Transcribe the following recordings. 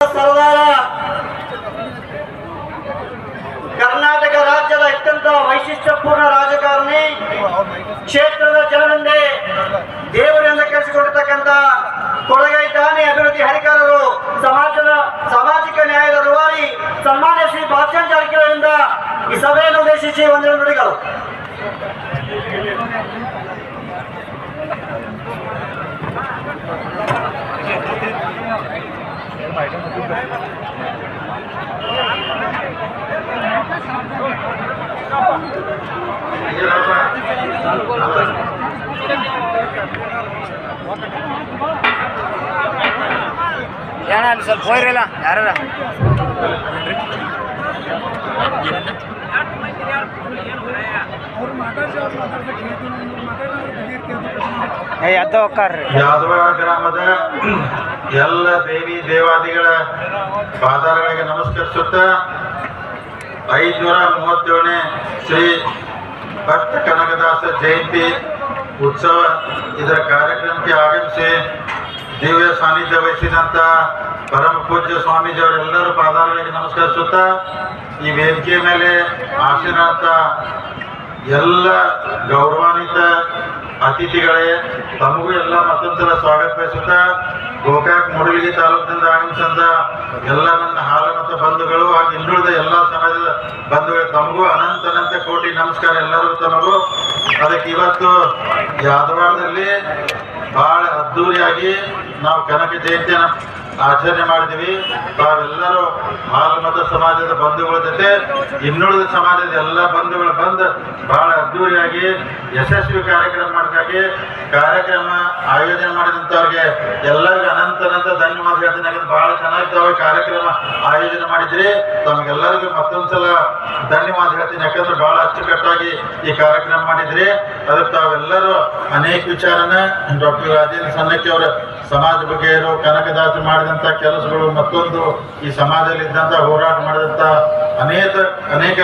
ಸರ್ದಾರ ಕರ್ನಾಟಕ ರಾಜ್ಯದ ಅತ್ಯಂತ ವೈಶಿಷ್ಟ್ಯಪೂರ್ಣ ರಾಜಕಾರಣಿ ಕ್ಷೇತ್ರದ ಜನರಿಂದ ದೇವರಿಂದ ಕೆಳಿಸಿಕೊಂಡಿರ್ತಕ್ಕಂಥ ಕೊಳಗೈ ದಾನಿ ಅಭಿವೃದ್ಧಿ ಹರಿಕಾರರು ಸಮಾಜದ ಸಾಮಾಜಿಕ ನ್ಯಾಯದ ರೂವಾರಿ ಸನ್ಮಾನ್ಯ ಶ್ರೀ ಭಾಷಣ್ ಜಾರಕಿಹೊಳಿಯಿಂದ ಈ ಸಭೆಯನ್ನು ಉದ್ದೇಶಿಸಿ ಒಂದೆರಡು ನುಡಿಗಳು ಏನ ಅಲ್ಲಿ ಸ್ವಲ್ಪ ಹೋಯ್ರಲ್ಲ ಯಾರ ಯಾದವ ಗ್ರಾಮದ ಎಲ್ಲ ದೇವಿ ದೇವಾದಿಗಳ ಪಾದಾರಗಳಿಗೆ ನಮಸ್ಕರಿಸುತ್ತಾ ಐದುನೂರ ಮೂವತ್ತೇಳನೇ ಶ್ರೀ ಭಕ್ತ ಕನಕದಾಸ ಜಯಂತಿ ಉತ್ಸವ ಇದರ ಕಾರ್ಯಕ್ರಮಕ್ಕೆ ಆಗಮಿಸಿ ದಿವ್ಯ ಸಾನ್ನಿಧ್ಯ ವಹಿಸಿದಂಥ ಪರಮ ಪೂಜ್ಯ ಸ್ವಾಮೀಜಿಯವರೆಲ್ಲರೂ ಪಾದಾರಗಳಿಗೆ ನಮಸ್ಕರಿಸುತ್ತಾ ಈ ವೇದಿಕೆ ಮೇಲೆ ಆಸೀನಂತ ಎಲ್ಲ ಗೌರವಾನ್ವಿತ ಅತಿಥಿಗಳೇ, ತಮಗೂ ಎಲ್ಲ ಮತ್ತೊಂದರ ಸ್ವಾಗತ ಬಯಸುತ್ತಾ, ಗೋಕಾಕ್ ಮೂಡಲಗಿ ತಾಲೂಕಿನಿಂದ ಆಗಮಿಸಿದ ಎಲ್ಲ ನನ್ನ ಹಾಲು ಮತ್ತು ಬಂಧುಗಳು ಹಾಗೆ ಇನ್ನುಳಿದ ಎಲ್ಲ ಸಮಾಜದ ಬಂಧುಗಳು, ತಮಗೂ ಅನಂತ ಅನಂತ ಕೋಟಿ ನಮಸ್ಕಾರ ಎಲ್ಲರಿಗೂ ತಮಗೂ. ಅದಕ್ಕೆ ಇವತ್ತು ಯಾದವಾರದಲ್ಲಿ ಬಹಳ ಅದ್ದೂರಿಯಾಗಿ ನಾವು ಕನಕ ಜಯಂತಿಯನ್ನು ಆಚರಣೆ ಮಾಡಿದೀವಿ ತಾವೆಲ್ಲರೂ ಮಾಲಮತ ಮತ ಸಮಾಜದ ಬಂಧುಗಳ ಜೊತೆ, ಇನ್ನುಳಿದ ಸಮಾಜದ ಎಲ್ಲ ಬಂಧುಗಳು ಬಂದು ಬಹಳ ಅದ್ದೂರಿಯಾಗಿ ಯಶಸ್ವಿ ಕಾರ್ಯಕ್ರಮ ಮಾಡೋಕ್ಕಾಗಿ ಕಾರ್ಯಕ್ರಮ ಆಯೋಜನೆ ಮಾಡಿದಂಥವ್ರಿಗೆ ಎಲ್ಲರಿಗೂ ಅನಂತ ಅನಂತ ಧನ್ಯವಾದ ಹೇಳ್ತೀನಿ. ಯಾಕಂದ್ರೆ ಬಹಳ ಚೆನ್ನಾಗಿ ತಾವು ಕಾರ್ಯಕ್ರಮ ಆಯೋಜನೆ ಮಾಡಿದ್ರಿ. ತಮಗೆಲ್ಲರಿಗೂ ಮತ್ತೊಂದ್ಸಲ ಧನ್ಯವಾದ ಹೇಳ್ತೀನಿ. ಯಾಕಂದ್ರೆ ಬಹಳ ಅಚ್ಚುಕಟ್ಟಾಗಿ ಈ ಕಾರ್ಯಕ್ರಮ ಮಾಡಿದ್ರಿ. ಅದಕ್ಕೆ ತಾವೆಲ್ಲರೂ ಅನೇಕ ವಿಚಾರನ ಡಾಕ್ಟರ್ ರಾಜೇಂದ್ರ ಸನ್ನಕ್ಕೆ ಅವರ ಸಮಾಜ ಬಗ್ಗೆ ಇರೋ ಕನಕದಾಸ ಮಾಡಿದಂಥ ಕೆಲಸಗಳು ಮತ್ತೊಂದು ಈ ಸಮಾಜದಲ್ಲಿ ಇದ್ದಂಥ ಹೋರಾಟ ಮಾಡಿದಂಥ ಅನೇಕ ಅನೇಕ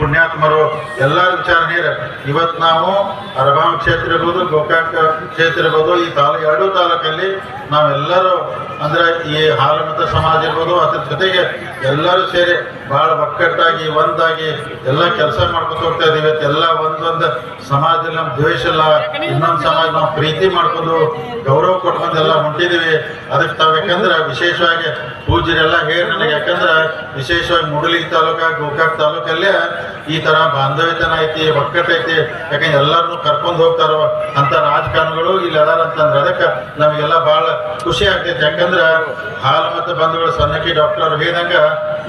ಪುಣ್ಯಾತ್ಮರು ಎಲ್ಲರ ವಿಚಾರ ನೀರು ಇವತ್ತು ನಾವು ಅರಬಾಮ್ ಕ್ಷೇತ್ರ ಇರ್ಬೋದು, ಗೋಕಾಕ್ ಕ್ಷೇತ್ರ ಇರ್ಬೋದು, ಈ ತಾಲೂಕು ಎರಡೂ ತಾಲೂಕಲ್ಲಿ ನಾವೆಲ್ಲರೂ ಅಂದ್ರೆ ಈ ಹಾಲುಮತ ಸಮಾಜ ಇರ್ಬೋದು, ಅದ್ರ ಜೊತೆಗೆ ಎಲ್ಲರೂ ಸೇರಿ ಭಾಳ ಒಕ್ಕಟ್ಟಾಗಿ, ಒಂದಾಗಿ ಎಲ್ಲ ಕೆಲಸ ಮಾಡ್ಕೊತ ಹೋಗ್ತಾ ಇವತ್ತು ಎಲ್ಲ ಒಂದೊಂದು ಸಮಾಜದಲ್ಲಿ ನಮ್ಮ ದ್ವೇಷ ಇಲ್ಲ, ಇನ್ನೊಂದು ಸಮಾಜ ನಾವು ಪ್ರೀತಿ ಮಾಡ್ಕೊಂಡು ಗೌರವ ಕೊಟ್ಕೊಂಡು ಎಲ್ಲ ಹೊಂಟಿದೀವಿ ಅದಕ್ಕೆ ತಾವು ಯಾಕಂದ್ರೆ ವಿಶೇಷವಾಗಿ ಪೂಜ್ಯರೆಲ್ಲ ಹೇಳಿ ನನಗೆ, ಯಾಕಂದ್ರೆ ವಿಶೇಷವಾಗಿ ಮುಡಲಿ ತಾಲೂಕ ಗೋಕಾಕ್ ತಾಲೂಕಲ್ಲೇ ಈ ತರ ಬಾಂಧವ್ಯತನ ಐತಿ ಒಕ್ಕಟ್ಟೈತಿ ಯಾಕಂದ್ರೆ ಎಲ್ಲರನ್ನು ಕರ್ಕೊಂಡು ಹೋಗ್ತಾರೋ ಅಂತ ರಾಜಕಾರಣಿಗಳು ಇಲ್ಲಿ ಅದಾರ ಅಂತಂದ್ರೆ ಅದಕ್ಕೆ ನಮಗೆಲ್ಲ ಬಹಳ ಖುಷಿ ಆಗ್ತೈತಿ. ಯಾಕಂದ್ರೆ ಹಾಲು ಮತ್ತು ಬಂಧುಗಳು ಸಣ್ಣಕಿ ಡಾಕ್ಟರ್ ಹೇಳಿದಂಗ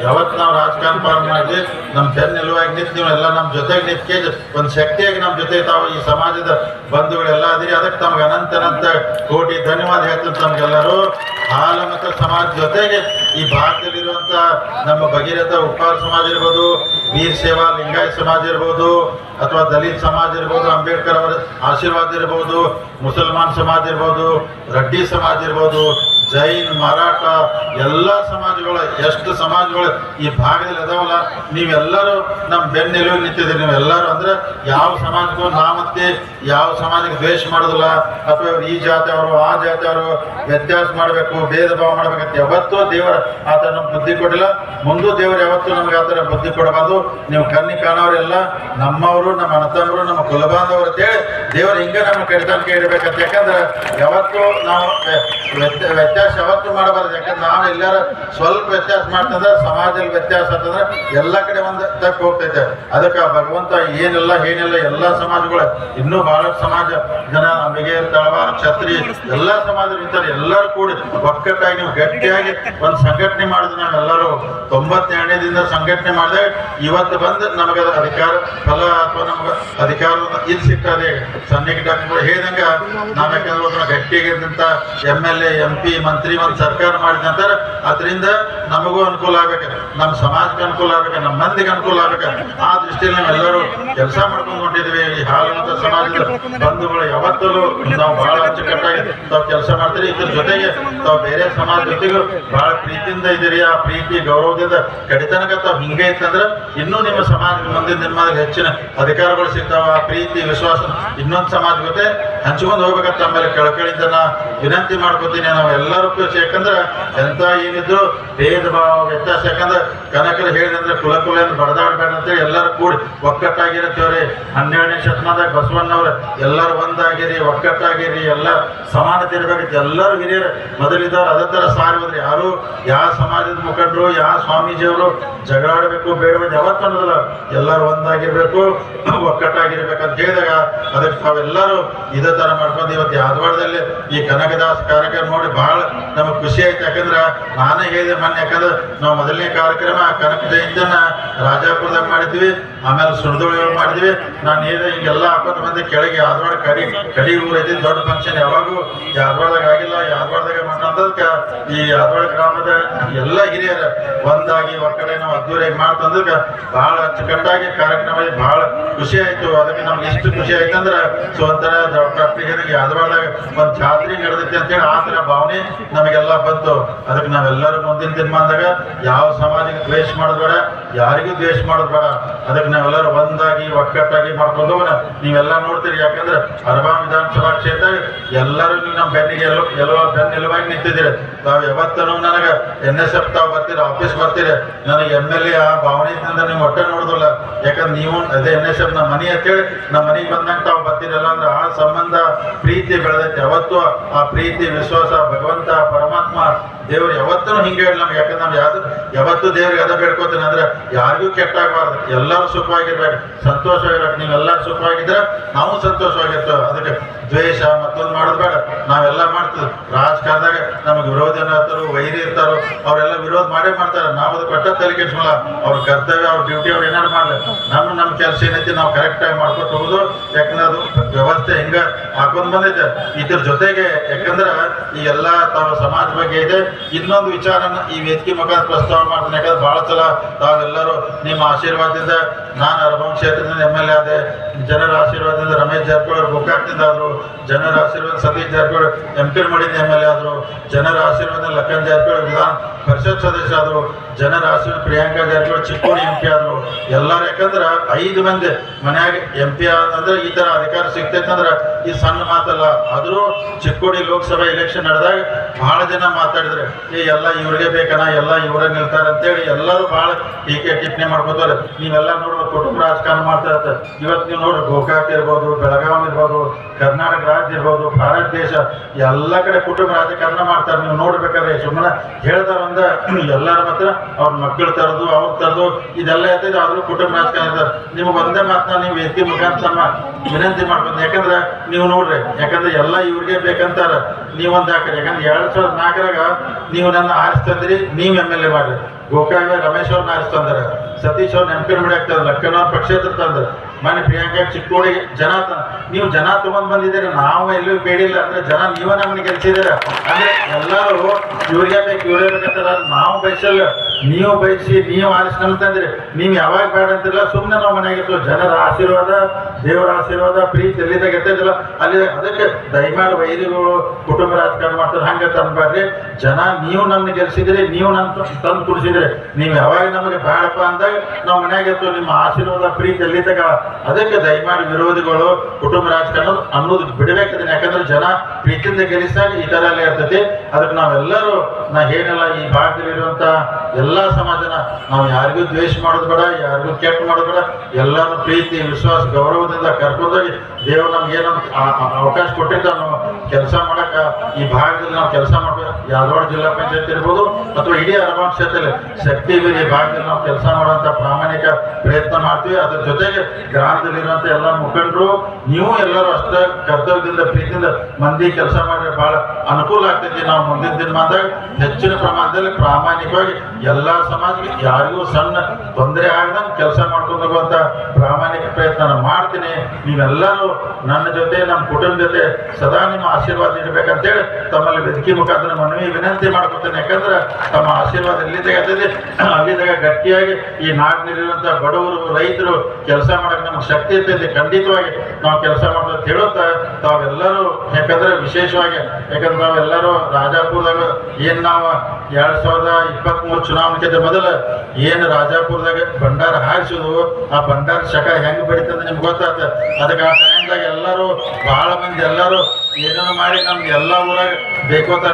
ಯಾವತ್ತು ನಾವು ರಾಜಕಾರಣ ಪಾಲನೆ ಮಾಡಿದ್ವಿ ನಮ್ಮ ಬೆನ್ನ ನಿಲುವಾಗಿ ನಿಂತು ನೀವು ಎಲ್ಲ ನಮ್ಮ ಜೊತೆಗೆ ನಿಂತ್ಕೆ ಒಂದು ಶಕ್ತಿಯಾಗಿ ನಮ್ಮ ಜೊತೆ ತಾವು ಈ ಸಮಾಜದ ಬಂಧುಗಳೆಲ್ಲ ಅದಿರಿ. ಅದಕ್ಕೆ ತಮ್ಗೆ ಅನಂತ ಅನಂತ ಕೋಟಿ ಧನ್ಯವಾದ ಹೇಳ್ತೀನಿ ತಮ್ಗೆಲ್ಲರೂ. ಹಾಲು ಮತ್ತು ಸಮಾಜ ಜೊತೆಗೆ ಈ ಭಾರತದಲ್ಲಿರುವಂಥ ನಮ್ಮ ಭಗೀರಥ ಉಪ್ಪಾರ ಸಮಾಜ ಇರ್ಬೋದು, ವೀರ್ ಸೇವಾ ಲಿಂಗಾಯತ್ ಸಮಾಜ ಇರ್ಬೋದು ಅಥವಾ ದಲಿತ ಸಮಾಜ ಇರ್ಬೋದು, ಅಂಬೇಡ್ಕರ್ ಅವರ ಆಶೀರ್ವಾದ ಇರ್ಬೋದು, ಮುಸಲ್ಮಾನ್ ಸಮಾಜ ಇರ್ಬೋದು, ರೆಡ್ಡಿ ಸಮಾಜ ಇರ್ಬೋದು, ಜೈನ್, ಮರಾಠ, ಎಲ್ಲ ಸಮಾಜಗಳು, ಎಷ್ಟು ಸಮಾಜಗಳು ಈ ಭಾಗದಲ್ಲಿ ಅದಾವಲ್ಲ, ನೀವೆಲ್ಲರೂ ನಮ್ಮ ಬೆನ್ನೆಲುಬು ನಿಂತಿದ್ದೀರಿ. ನೀವೆಲ್ಲರೂ ಅಂದ್ರೆ ಯಾವ ಸಮಾಜಕ್ಕೂ ನಾಮತ್ತೆ ಯಾವ ಸಮಾಜಕ್ಕೆ ದ್ವೇಷ ಮಾಡೋದಿಲ್ಲ. ಅಥವಾ ಈ ಜಾತಿಯವರು ಆ ಜಾತಿಯವರು ವ್ಯತ್ಯಾಸ ಮಾಡಬೇಕು, ಭೇದ ಭಾವ ಮಾಡ್ಬೇಕಂತ ಯಾವತ್ತೂ ದೇವರ ಆತ ನಮ್ಗೆ ಬುದ್ಧಿ ಕೊಡಿಲ್ಲ ಮುಂದೂ ದೇವರು ಯಾವತ್ತೂ ನಮ್ಗೆ ಆ ಬುದ್ಧಿ ಕೊಡಬಾರ್ದು. ನೀವು ಕಣ್ಣಿ ಕಾಣೋರೆಲ್ಲ ನಮ್ಮವರು ನಮ್ಮ ಅಣ್ಣತಮ್ಮರು ನಮ್ಮ ಕುಲಬಾಂಧವರು ಅಂತೇಳಿ ದೇವರು ಹಿಂಗೆ ನಮ್ಮ ಕೆಡ್ತಾನ ಕೇಳಬೇಕಂತ ಯಾಕಂದ್ರೆ ಯಾವತ್ತು ನಾವು ವ್ಯ- ವ್ಯತ್ಯಾಸ ಯಾವತ್ತೂ ಮಾಡಬಾರ್ದು. ಯಾಕಂದ್ರೆ ನಾವು ಎಲ್ಲಾರ ಸ್ವಲ್ಪ ವ್ಯತ್ಯಾಸ ಮಾಡ್ತಂದ್ರೆ, ಸಮಾಜದಲ್ಲಿ ವ್ಯತ್ಯಾಸ ಅಂತಂದ್ರೆ ಎಲ್ಲ ಕಡೆ ಒಂದು ತಪ್ಪು ಹೋಗ್ತೈತೆ. ಅದಕ್ಕೆ ಭಗವಂತ ಏನಿಲ್ಲ ಏನಿಲ್ಲ ಎಲ್ಲ ಸಮಾಜಗಳು, ಇನ್ನೂ ಬಹಳ ಸಮಾಜ, ಜನ ನಮಗೆ ತಳವಾರ ಛತ್ರಿ ಎಲ್ಲ ಸಮಾಜ ನಿಂತಾರೆ ಎಲ್ಲರೂ ಕೂಡಿ ಒಕ್ಕಟ್ಟಾಗಿ ನೀವು ಗಟ್ಟಿಯಾಗಿ ಒಂದು ಸಂಘಟನೆ ಮಾಡಿದ್ವಿ ನಾವೆಲ್ಲರೂ ತೊಂಬತ್ತೆರಡನೇದಿಂದ ಸಂಘಟನೆ ಮಾಡಿದಾಗ ಇವತ್ತು ಬಂದು ನಮಗೆ ಅಧಿಕಾರ ಫಲ ಅಧಿಕಾರ ಇಲ್ಲಿ ಸಿಗ್ತದೆ. ಸನ್ನಿಗ್ ಡಾಕ್ಟರ್ ಹೇಳಿದಂಗ ನಾವ್ ಯಾಕಂದ್ರೆ ಒಬ್ಬ ಗಟ್ಟಿಯಾಗಿದ್ದಂತ ಎಂ ಎಲ್ ಎ ಪಿ ಮಂತ್ರಿ ಒಂದು ಸರ್ಕಾರ ಮಾಡಿದ ನಂತರ ಅದರಿಂದ ನಮಗೂ ಅನುಕೂಲ ಆಗ್ಬೇಕು. ನಮ್ಮ ಸಮಾಜಕ್ಕೆ ಅನುಕೂಲ ಆಗ್ಬೇಕು, ನಮ್ಮ ಮಂದಿಗೆ ಅನುಕೂಲ ಆಗ್ಬೇಕು. ಆ ದೃಷ್ಟಿಯಲ್ಲಿ ನಾವೆಲ್ಲರೂ ಕೆಲಸ ಮಾಡ್ಕೊಂಡು ಹೊಂಟಿದ್ವಿ ಈ ಹಾಲುಮತ ಸಮಾಜದ ಬಂಧುಗಳು ಯಾವತ್ತಲ್ಲೂ ನಾವು ಬಹಳ ಅಚ್ಚುಕಟ್ಟಾಗಿ ತಾವು ಕೆಲಸ ಮಾಡ್ತೀರಿ. ಇದ್ರ ಜೊತೆಗೆ ತಾವು ಬೇರೆ ಸಮಾಜ ಜೊತೆಗೂ ಬಹಳ ಪ್ರೀತಿಯಿಂದ ಇದ್ದೀರಿ. ಆ ಪ್ರೀತಿ, ಗೌರವದಿಂದ ಕಡಿತನಕ ತಾವು ಹಿಂಗೆ ಇತ್ತಂದ್ರೆ ಇನ್ನೂ ನಿಮ್ಮ ಸಮಾಜ ಮುಂದಿನ ನಿಮ್ಮ ಹೆಚ್ಚಿನ ಅಧಿಕಾರಗಳು ಸಿಗ್ತಾವ ಪ್ರೀತಿ ವಿಶ್ವಾಸ ಇನ್ನೊಂದು ಸಮಾಜ ಜೊತೆ ಹಂಚ್ಕೊಂಡು ಹೋಗ್ಬೇಕಂತ ಆಮೇಲೆ ಕೆಳಕಳಿಂದ ನಾ ವಿನಂತಿ ಮಾಡ್ಕೊತೀನಿ ನಾವು ಎಲ್ಲರೂ ಖುಷಿ ಯಾಕಂದ್ರೆ ಎಂತ ಏನಿದ್ರು ಭೇದ ಭಾವ, ವ್ಯತ್ಯಾಸ. ಯಾಕಂದ್ರೆ ಕನಕರು ಹೇಳಿದ್ರೆ ಕುಲ ಕುಲ ಅಂತ ಬಡದಾಡ್ಬೇಡ ಅಂತೇಳಿ ಎಲ್ಲರೂ ಕೂಡಿ ಒಕ್ಕಟ್ಟಾಗಿರತ್ತೇವ್ರಿ. ಹನ್ನೆರಡನೇ ಶತಮಾನದಾಗ ಬಸವಣ್ಣವ್ರ ಎಲ್ಲರೂ ಒಂದಾಗಿರಿ, ಒಕ್ಕಟ್ಟಾಗಿರಿ, ಎಲ್ಲ ಸಮಾನತೆ ಇರ್ಬೇಕಂತ ಎಲ್ಲರೂ ಹಿರಿಯರು ಮೊದಲಿದ್ದವ್ರು ಅದೇ ಥರ ಹೋದ್ರಿ ಯಾರು, ಯಾವ ಸಮಾಜದ ಮುಖಂಡರು, ಯಾವ ಸ್ವಾಮೀಜಿಯವರು ಜಗಳಾಡಬೇಕು ಬೇಡಬೇಕು ಯಾವತ್ತು ಅನ್ನೋದಿಲ್ಲ. ಎಲ್ಲರೂ ಒಂದಾಗಿರ್ಬೇಕು, ಒಕ್ಕಟ್ಟಾಗಿರ್ಬೇಕಂತ ಹೇಳಿದಾಗ ಅದಕ್ಕೆ ತಾವೆಲ್ಲರೂ ಇದೇ ಥರ ಮಾಡ್ಕೊಂಡು ಇವತ್ತು ಯಾದವಾಡದಲ್ಲಿ ಈ ಕನಕದಾಸ್ ಕಾರ್ಯಕ್ರಮ ನೋಡಿ ಬಹಳ ನಮಗೆ ಖುಷಿ ಆಯ್ತು. ಯಾಕಂದ್ರೆ ನಾನೇ ಹೇಳಿದೆ ಮೊನ್ನೆ, ಯಾಕಂದ್ರೆ ನಾವು ಮೊದಲನೇ ಕಾರ್ಯಕ್ರಮ ಕನಕ ಜಯಂತಿಯನ್ನ ರಾಜಾಪುರದಾಗ ಮಾಡಿದ್ವಿ. ಆಮೇಲೆ ಸುರದೊಳಿ ಮಾಡಿದ್ವಿ. ನಾನು ಏನು ಹಿಂಗೆಲ್ಲ ಹಾಕೋದು ಬಂದೆ ಕೆಳಗೆ ಯಾದವಾಡ ಕಡಿ ಕಡಿ ಊರು ಐತಿ ದೊಡ್ಡ ಫಂಕ್ಷನ್ ಯಾವಾಗೂ ಯಾದವಾಡದಾಗ ಆಗಿಲ್ಲ ಯಾದವಾಡದಾಗ ಮಾಡೋದಕ್ಕೆ ಈ ಯಾದವಾಡ ಗ್ರಾಮದ ಎಲ್ಲ ಹಿರಿಯರ ಒಂದಾಗಿ ಒಕ್ಕಡೆ ನಾವು ಅದ್ದೂರಿಯಾಗಿ ಮಾಡ್ತಂದಕ್ಕೆ ಭಾಳ ಅಚ್ಚುಕಟ್ಟಾಗಿ ಕಾರ್ಯಕ್ರಮ ಭಾಳ ಖುಷಿ ಆಯ್ತು. ಅದಕ್ಕೆ ನಮ್ಗೆ ಎಷ್ಟು ಖುಷಿ ಆಯ್ತು ಅಂದ್ರೆ ಸೊ ಒಂಥರ ಡಾಕ್ಟರ್ ಯಾದವಾಡದಾಗ ಒಂದು ಜಾತ್ರೆ ನಡೆದೈತಿ ಅಂತೇಳಿ ಆ ಥರ ಭಾವನೆ ನಮಗೆಲ್ಲ ಬಂತು. ಅದಕ್ಕೆ ನಾವೆಲ್ಲರೂ ಮುಂದಿನ ದಿನಮಾನದಾಗ ಯಾವ ಸಮಾಜಕ್ಕೆ ದ್ವೇಷ ಮಾಡೋದು ಬೇಡ, ಯಾರಿಗೂ ದ್ವೇಷ ಮಾಡೋದು ಬೇಡ. ಅದಕ್ಕೆ ನಾವೆಲ್ಲರೂ ಒಂದಾಗಿ ಒಕ್ಕಟ್ಟಾಗಿ ಮಾಡ್ಕೊಂಡು ನೀವೆಲ್ಲ ನೋಡ್ತೀರಿ ಯಾಕಂದ್ರೆ ಅರಬಾ ವಿಧಾನಸಭಾ ಕ್ಷೇತ್ರ, ಎಲ್ಲರೂ ನೀವು ನಮ್ಮ ಬೆನ್ನಿಗೆ ಎಲ್ಲೋ ಎಲ್ಲೋ ಬೆನ್ನ ನಿಲುವಾಗಿ ನಿಂತಿದ್ದೀರಿ. ತಾವು ಯಾವತ್ತೂ ನನಗೆ ಎನ್ ಎಸ್ ಎಫ್ ತಾವು ಬರ್ತೀರಿ, ಆಫೀಸ್ ಬರ್ತೀರಿ. ನನಗೆ ಎಂ ಎಲ್ ಎ ಆ ಭಾವನೆಯಿಂದ ನೀವು ಒಟ್ಟೆ ನೋಡೋದಿಲ್ಲ. ಯಾಕಂದ್ರೆ ನೀವು ಅದೇ ಎನ್ ಎಸ್ ಎಫ್ ನಮ್ಮ ಮನೆ ಅಂತೇಳಿ ನಮ್ಮ ಮನೆಗೆ ಬಂದಂಗೆ ತಾವು ಬರ್ತೀರಲ್ಲ ಅಂದ್ರೆ ಆ ಸಂಬಂಧ ಪ್ರೀತಿ ಬೆಳೆದೈತೆ. ಯಾವತ್ತೂ ಆ ಪ್ರೀತಿ, ವಿಶ್ವಾಸ, ಭಗವಂತ, ಪರಮಾತ್ಮ ದೇವ್ರು ಯಾವತ್ತೂ ಹಿಂಗೆ ಹೇಳಿ ನಮ್ಗೆ. ಯಾಕಂದ್ರೆ ನಮ್ಗೆ ಯಾವ್ದು ಯಾವತ್ತೂ ದೇವ್ರಿಗೆ ಅದ ಬೇಡ್ಕೋತೀನಿ ಅಂದ್ರೆ ಯಾರಿಗೂ ಕೆಟ್ಟಾಗಬಾರ್ದು. ಎಲ್ಲರೂ ಸುಖವಾಗಿರ್ಬೇಕು ಸಂತೋಷವಾಗಿರ್ಬೇಕು ನೀವೆಲ್ಲ ಸುಖವಾಗಿದ್ರೆ ನಾವು ಸಂತೋಷವಾಗಿರ್ತೇವೆ. ಅದಕ್ಕೆ ದ್ವೇಷ ಮತ್ತೊಂದು ಮಾಡೋದು ಬೇಡ ನಾವೆಲ್ಲ ಮಾಡ್ತೀವಿ. ರಾಜಕಾರಣದಾಗ ನಮಗೆ ವಿರೋಧ ವೈರಿ ಇರ್ತಾರೋ, ಅವರೆಲ್ಲ ವಿರೋಧ ಮಾಡೇ ಮಾಡ್ತಾರೆ. ನಾವು ಅದು ಕೊಟ್ಟ ತಲೆ ಕೆಡ್ಸೋಲ್ಲ ಅವ್ರ ಕರ್ತವ್ಯ, ಅವ್ರ ಡ್ಯೂಟಿ ಅವ್ರು ಏನಾರು ಮಾಡಲಿ. ನಮ್ಮ ನಮ್ಮ ಕೆಲಸ ಏನೈತಿ ನಾವು ಕರೆಕ್ಟಾಗಿ ಮಾಡ್ಕೊಟ್ಟು ಹೋಗೋದು. ಯಾಕಂದ್ರೆ ಅದು ವ್ಯವಸ್ಥೆ ಹಿಂಗ ಹಾಕೊಂಡು ಬಂದೈತೆ. ಇದ್ರ ಜೊತೆಗೆ ಯಾಕಂದ್ರೆ ಈ ಎಲ್ಲ ತಾವು ಸಮಾಜ ಬಗ್ಗೆ ಇದೆ. ಇನ್ನೊಂದು ವಿಚಾರನ ಈ ವೇದಿಕೆ ಮುಖಾಂತರ ಪ್ರಸ್ತಾವ ಮಾಡ್ತೀನಿ. ಯಾಕಂದ್ರೆ ಬಹಳ ಸಲ ತಾವೆಲ್ಲರೂ ನಿಮ್ಮ ಆಶೀರ್ವಾದದಿಂದ, ನಾನು ಅರಬಂ ಕ್ಷೇತ್ರದಿಂದ ಎಂ ಎಲ್ ಎ ಆದೆ, ಜನರ ಆಶೀರ್ವಾದದಿಂದ ರಮೇಶ್ ಜಾರಕಿಹೊಳಿ ಬುಕ್ ಆದರು ಜನರ ಆಶೀರ್ವಾದ, ಸತೀಶ್ ಜಾರಕಿಹೊಳಿ ಎಂ ಪಿ ಮಾಡಿದ ಎಂ ಎಲ್ ಎ ಆದರು, ಜನರ ಆಶೀರ್ವಾದ ಲಕ್ಕನ್ ಜಾರಕಿಹೊಳಿ ವಿಧಾನ ಪರಿಷತ್ ಸದಸ್ಯ ಆದರು, ಜನರ ಆಶೀರ್ವಾದ, ಪ್ರಿಯಾಂಕಾ ಜಾರಕಿಹೊಳಿ ಚಿಕ್ಕೋಡಿ ಎಂ ಪಿ ಆದರು. ಎಲ್ಲರೂ ಯಾಕಂದ್ರೆ ಐದು ಮಂದಿ ಮನ್ಯಾಗ ಎಂ ಪಿ ಆದಂದ್ರೆ ಈ ತರ ಅಧಿಕಾರ ಸಿಗ್ತೈತೆ ಅಂದ್ರೆ ಈ ಸಣ್ಣ ಮಾತಲ್ಲ. ಆದರೂ ಚಿಕ್ಕೋಡಿ ಲೋಕಸಭಾ ಎಲೆಕ್ಷನ್ ನಡೆದಾಗ ಬಹಳ ಜನ ಮಾತಾಡಿದ್ರೆ, ಏ ಎಲ್ಲ ಇವ್ರಿಗೆ ಬೇಕನ, ಎಲ್ಲ ಇವರೇ ನಿಲ್ತಾರೆ ಅಂತೇಳಿ ಎಲ್ಲರೂ ಬಹಳ ಟೀಕೆ ಟಿಪ್ಪಣಿ ಮಾಡ್ಕೋತಾರೆ. ನೀವೆಲ್ಲ ನೋಡ್ಬೋದು ಕುಟುಂಬ ರಾಜಕಾರಣ ಮಾಡ್ತಾ ಇರ್ತಾರೆ. ಇವತ್ತು ನೀವು ನೋಡ್ರಿ ಗೋಕಾಕ್ ಇರ್ಬೋದು, ಬೆಳಗಾವಿ ಇರ್ಬೋದು, ಕರ್ನಾಟಕ ರಾಜ್ಯ ಇರ್ಬೋದು ಭಾರತ ದೇಶ, ಎಲ್ಲ ಕಡೆ ಕುಟುಂಬ ರಾಜಕಾರಣ ಮಾಡ್ತಾರೆ. ನೀವು ನೋಡ್ಬೇಕಾದ್ರೆ ಸುಮ್ಮನೆ ಹೇಳ್ತಾರ ಅಂದ ಎಲ್ಲರ ಮಾತ್ರ ಅವ್ರ ಮಕ್ಕಳು ತರದು, ಅವ್ರ ತರದು, ಇದೆಲ್ಲ ಇರ್ತೈತೆ, ಆದ್ರೂ ಕುಟುಂಬ ರಾಜಕಾರಣ ಇರ್ತಾರೆ ನಿಮ್ಗೆ ಒಂದೇ ಮಾತನ್ನ ನೀವು ವೇದಿಕೆ ಮುಖಾಂತರ ವಿನಂತಿ ಮಾಡ್ಬೋದು. ಯಾಕಂದ್ರೆ ನೀವು ನೋಡ್ರಿ, ಯಾಕಂದ್ರೆ ಎಲ್ಲ ಇವ್ರಿಗೆ ಬೇಕಂತಾರ. ನೀವೊಂದು ಹಾಕ್ರಿ. ಯಾಕಂದ್ರೆ ಎರಡು ಸಾವಿರದ ನಾಲ್ಕರಾಗ ನೀವು ನನ್ನ ಆರಿಸ್ತಂದ್ರಿ ನೀವು ಎಂ ಎಲ್ ಎ ಮಾಡ್ರಿ. ಗೋಕಾಗ ರಮೇಶ್ ಅವ್ರನ್ನ ಆರಿಸ್ತಂದ್ರೆ ಸತೀಶ್ ಅವ್ರನ್ನ ಎಂ ಪಿ ಮಾಡಿ ಹಾಕ್ತಾರೆ ಲಕ್ಕನ್ ಅವ್ರ ಪಕ್ಷೇತರ ತಂದ್ರೆ ಮನೆ ಪ್ರಿಯಾಂಕಾ ಚಿಕ್ಕೋಡಿ, ಜನ ನೀವು ಜನ ತಗೊಂಡ್ ಬಂದಿದ್ದೀರಿ, ನಾವು ಎಲ್ಲೂ ಬೇಡಿಲ್ಲ ಅಂದ್ರೆ ಜನ ನೀವ ನಮ್ಗೆ ಗೆಲ್ಸಿದ್ದೀರ ಅಂದ್ರೆ ಎಲ್ಲರೂ ಇವ್ರಿಗೆ ಬೇಕು ಇವ್ರೇ ಬೇಕಂತಾರ ನಾವು ಬಯಸಲ್ಲ. ನೀವು ಬಯಸಿ, ನೀವು ಆರಿಸ್ಕೊಂತಂದ್ರಿ ನೀವು ಯಾವಾಗ ಬೇಡ ಅಂತಿಲ್ಲ ಸುಮ್ಮನೆ ನಾವು ಮನೆಯಾಗಿತ್ತು ಜನರ ಆಶೀರ್ವಾದ, ದೇವರ ಆಶೀರ್ವಾದ, ಪ್ರೀತಿ ಎಲ್ಲಿದಾಗ ಗೆದ್ದಿಲ್ಲ ಅಲ್ಲಿ ಅದಕ್ಕೆ ದಯಮಾಡಿ ವೈರಿಗಳು, ಕುಟುಂಬ ರಾಜಕಾರಣ ಮಾಡ್ತಾರೆ, ಹಂಗೆ ತಂದ್ಬೇಡ್ರಿ ಜನ ನೀವು ನಮ್ಗೆ ಗೆಲ್ಸಿದ್ರಿ ನೀವು ನನ್ನ ತಂದು ಕುಡಿಸಿದ್ರಿ ನೀವು ಯಾವಾಗ ನಮಗೆ ಬೇಡಪ್ಪ ಅಂದಾಗ ನಾವು ಮನೆಯಾಗಿತ್ತು ನಿಮ್ಮ ಆಶೀರ್ವಾದ, ಪ್ರೀತಿ ಎಲ್ಲಿದ್ದಾಗ ಅದಕ್ಕೆ ದಯಮಾಡಿ ವಿರೋಧಿಗಳು ಕುಟುಂಬ ರಾಜಕಾರಣ ಅನ್ನೋದು ಬಿಡಬೇಕದನ್ನ. ಯಾಕಂದ್ರೆ ಜನ ಪ್ರೀತಿಯಿಂದ ಗೆಲ್ಲಿಸಿದಾಗ ಈ ತರ ಎಲ್ಲ ಇರ್ತೈತಿ. ಅದಕ್ಕೆ ನಾವೆಲ್ಲರೂ ನಾ ಏನೆಲ್ಲ, ಈ ಭಾಗದಲ್ಲಿರುವಂತ ಎಲ್ಲಾ ಸಮಾಜನ, ನಾವು ಯಾರಿಗೂ ದ್ವೇಷ ಮಾಡೋದು ಬೇಡ, ಯಾರಿಗೂ ಕೆಟ್ಟ ಮಾಡೋದು ಬೇಡ ಎಲ್ಲಾನು ಪ್ರೀತಿ, ವಿಶ್ವಾಸ, ಗೌರವದಿಂದ ಕರ್ಕೊಂಡೋಗಿ ದೇವ್ರು ನಮ್ಗೆ ಏನಂತ ಅವಕಾಶ ಕೊಟ್ಟಿದ್ದಾನು ಕೆಲಸ ಮಾಡಕ ಈ ಭಾಗದಲ್ಲಿ ನಾವು ಕೆಲಸ ಮಾಡ್ಬೇಕು. ಯಾದವಾಡ ಜಿಲ್ಲಾ ಪಂಚಾಯತ್ ಇರ್ಬೋದು ಅಥವಾ ಇಡೀ ಅರಬಾನ್ ಕ್ಷೇತ್ರದಲ್ಲಿ ಶಕ್ತಿ ಈ ಭಾಗದಲ್ಲಿ ನಾವು ಕೆಲಸ ಮಾಡುವಂತ ಪ್ರಾಮಾಣಿಕ ಪ್ರಯತ್ನ ಮಾಡ್ತೀವಿ. ಅದ್ರ ಜೊತೆಗೆ ಗ್ರಾಮದಲ್ಲಿರುವಂತ ಎಲ್ಲ ಮುಖಂಡರು, ನೀವು ಎಲ್ಲರೂ ಅಷ್ಟೇ ಕರ್ತವ್ಯದಿಂದ, ಪ್ರೀತಿಯಿಂದ ಮಂದಿ ಕೆಲಸ ಮಾಡಿದ್ರೆ ಬಹಳ ಅನುಕೂಲ ಆಗ್ತೈತಿ. ನಾವು ಮುಂದಿನ ದಿನಮಾನದಾಗ ಹೆಚ್ಚಿನ ಪ್ರಮಾಣದಲ್ಲಿ ಪ್ರಾಮಾಣಿಕವಾಗಿ ಎಲ್ಲಾ ಸಮಾಜಕ್ಕೆ ಯಾರಿಗೂ ಸಣ್ಣ ತೊಂದರೆ ಆಗದಂಗೆ ಕೆಲಸ ಮಾಡ್ಕೊಂಡು ಹೋಗುವಂತ ಪ್ರಾಮಾಣಿಕ ಪ್ರಯತ್ನ ಮಾಡ್ತೀನಿ. ನೀವೆಲ್ಲರೂ ನನ್ನ ಜೊತೆ ನಮ್ಮ ಕುಟುಂಬ ಜೊತೆ ಸದಾ ನಿಮ್ಮ ಆಶೀರ್ವಾದ ಇರಬೇಕಂತೇಳಿ ತಮ್ಮಲ್ಲಿ ಬೆದಕಿ ಮುಖಾಂತರ ಮನವಿ ವಿನಂತಿ ಮಾಡ್ಕೊತೇನೆ. ಯಾಕಂದ್ರೆ ತಮ್ಮ ಆಶೀರ್ವಾದ ಎಲ್ಲಿದಾಗ ಇರ್ತದೆ ಅಲ್ಲಿದಾಗ ಗಟ್ಟಿಯಾಗಿ ಈ ನಾಡಿನಲ್ಲಿರುವಂಥ ಬಡವರು, ರೈತರು ಕೆಲಸ ಮಾಡಕ್ಕೆ ನಮ್ಗೆ ಶಕ್ತಿ ಇರ್ತೈತೆ ಖಂಡಿತವಾಗಿ ನಾವು ಕೆಲಸ ಮಾಡೋದು ಹೇಳುತ್ತಾ ತಾವೆಲ್ಲರೂ, ಯಾಕಂದ್ರೆ ವಿಶೇಷವಾಗಿ, ಯಾಕಂದ್ರೆ ನಾವೆಲ್ಲರೂ ರಾಜಾಪುರದಾಗ ಏನ್ ನಾವು ಎರಡ್ ಸಾವಿರದ ಇಪ್ಪತ್ಮೂರು ಚುನಾವಣೆಗೆ ಮೊದಲ ಏನು ರಾಜಾಪುರದಾಗ ಭಂಡಾರ ಹಾರಿಸೋದು, ಆ ಭಂಡಾರ ಶಕ ಹೆಂಗ್ ಬೆಳೀತದೆ ನಿಮ್ಗೆ ಗೊತ್ತಾತ. ಅದಕ್ಕೆ ಆ ಟೈಮ್ದಾಗ ಎಲ್ಲರೂ ಬಹಳ ಮಂದಿ ಎಲ್ಲರೂ ಏನೇನೋ ಮಾಡಿ ನಮ್ಗೆ ಎಲ್ಲ ಊರಾಗ ಬೇಕು ಅಂತ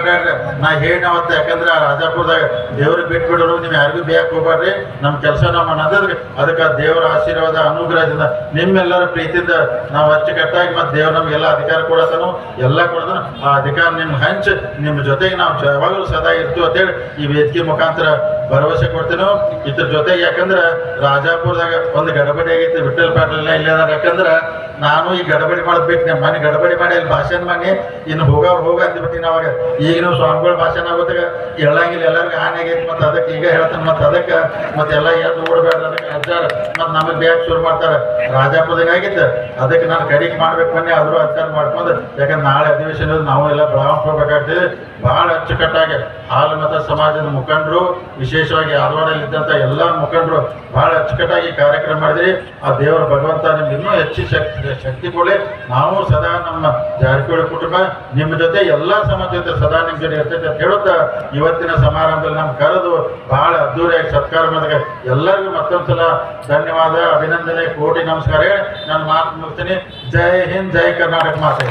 ನಾ ಹೇಳಿ ಅವತ್ತ, ಯಾಕಂದ್ರೆ ಆ ರಾಜಾಪುರದಾಗ ದೇವ್ರಿಗೆ ಬಿಟ್ಬಿಡೋರು, ನೀವು ಯಾರಿಗೂ ಬೇಯಕ್ಕೆ ಹೋಗ್ಬಾರ್ರಿ ನಮ್ಮ ಕೆಲಸ ನಮ್ಮ ಅನ್ನೋದ್ರಿ ಅದಕ್ಕೆ ದೇವರ ಆಶೀರ್ವಾದ, ಅನುಗ್ರಹದಿಂದ ನಿಮ್ಮೆಲ್ಲರ ಪ್ರೀತಿಯಿಂದ ನಾವು ಅಚ್ಚುಕಟ್ಟಾಗಿ ಮತ್ತೆ ದೇವ್ರು ನಮ್ಗೆಲ್ಲ ಅಧಿಕಾರ ಕೊಡತನು ಎಲ್ಲ ಕೊಡತನು ಆ ಅಧಿಕಾರ ನಿಮ್ಗೆ ಹಂಚ್ ನಿಮ್ಮ ಜೊತೆಗೆ ನಾವು ಯಾವಾಗಲೂ ಸದಾ ಇರ್ತೀವಿ ಅಂತೇಳಿ ಈ ವೇದಿಕೆ ಮುಖಾಂತರ ಭರವಸೆ ಕೊಡ್ತೀನೋ. ಇದ್ರ ಜೊತೆಗೆ ಯಾಕಂದ್ರೆ ರಾಜಾಪುರದಾಗ ಒಂದು ಗಡಬಡಿ ಆಗೈತಿ ವಿಠಲ್ ಪಾಟಲ್ ಇಲ್ಲ ಯಾಕಂದ್ರೆ ನಾನು ಈ ಗಡಬಡಿ ಮಾಡಬೇಕು ನಮ್ಮ ಮನೆ ಗಡಬಡಿ ಮಾಡಿ ಅಲ್ಲಿ ಭಾಷಣ ಮಾಡಿ ಇನ್ನು ಹೋಗೋರು ಹೋಗ ಅಂದ್ಬಿಟ್ಟಿನ ಅವಾಗ ಈಗ ನೀವು ಸ್ವಾಮಿಗಳ ಭಾಷಣ ಗೊತ್ತಾಗ ಹೇಳಂಗಿಲ್ಲ, ಎಲ್ಲರಿಗೂ ಆನೆ ಆಗೈತಿ ಮತ್ತೆ ಅದಕ್ಕೆ ಈಗ ಹೇಳ್ತಾನೆ ಮತ್ತೆ ಅದಕ್ಕೆ ಮತ್ತೆ ಎಲ್ಲ ಎದ್ದು ಓಡಬೇಡ, ಅದಕ್ಕೆ ಹಚ್ಚಾರ ಮತ್ತೆ ನಮಗೆ ಬೇಗ ಶುರು ಮಾಡ್ತಾರೆ. ರಾಜಾಪುರದಾಗ ಆಗಿತ್ತು, ಅದಕ್ಕೆ ನಾನು ಕಡಿಗೆ ಮಾಡ್ಬೇಕು ಬನ್ನಿ ಆದರೂ ಹಚ್ಚಾರ ಮಾಡ್ಕೊಂಡು, ಯಾಕಂದ್ರೆ ನಾಳೆ ಅಧಿವೇಶನ ನಾವು ಎಲ್ಲ ಬೆಳಗಾವ್ ಹೋಗ್ಬೇಕಾಗ್ತದೆ. ಬಹಳ ಅಚ್ಚುಕಟ್ಟಾಗಿ ಹಾಲು ಮತ ಸಮಾಜದ ಮುಖಂಡರು, ವಿಶೇಷವಾಗಿ ಆರವಾಡಲ್ಲಿದ್ದಂಥ ಎಲ್ಲ ಮುಖಂಡರು ಬಹಳ ಅಚ್ಚುಕಟ್ಟಾಗಿ ಕಾರ್ಯಕ್ರಮ ಮಾಡಿದ್ರಿ. ಆ ದೇವರ ಭಗವಂತ ನಿಮ್ಗೆ ಇನ್ನೂ ಹೆಚ್ಚು ಶಕ್ತಿ ಶಕ್ತಿ ಕೊಡಿ ನಾವು ಸದಾ ನಮ್ಮ ಜಾರಕಿಹೊಳಿ ಕುಟುಂಬ, ನಿಮ್ಮ ಜೊತೆ ಎಲ್ಲ ಸಮಾಜ ಜೊತೆ ಸದಾ ನಿಮ್ಮ ಜೊತೆ ಇರ್ತೈತೆ ಅಂತ ಹೇಳುತ್ತಾ, ಇವತ್ತಿನ ಸಮಾರಂಭದಲ್ಲಿ ನಮ್ಮ ಕರೆದು ಬಹಳ ಅದ್ದೂರಿಯಾಗಿ ಸತ್ಕಾರ ಮಾಡಿದಾಗ ಎಲ್ಲರಿಗೂ ಮತ್ತೊಂದ್ಸಲ ಧನ್ಯವಾದ, ಅಭಿನಂದನೆ, ಕೋಟಿ ನಮಸ್ಕಾರ ಹೇಳಿ. ನಾನು ಮಾತು ಮುಗಿಸ್ತೀನಿ. ಜೈ ಹಿಂದ್, ಜೈ ಕರ್ನಾಟಕ ಮಾತೆ.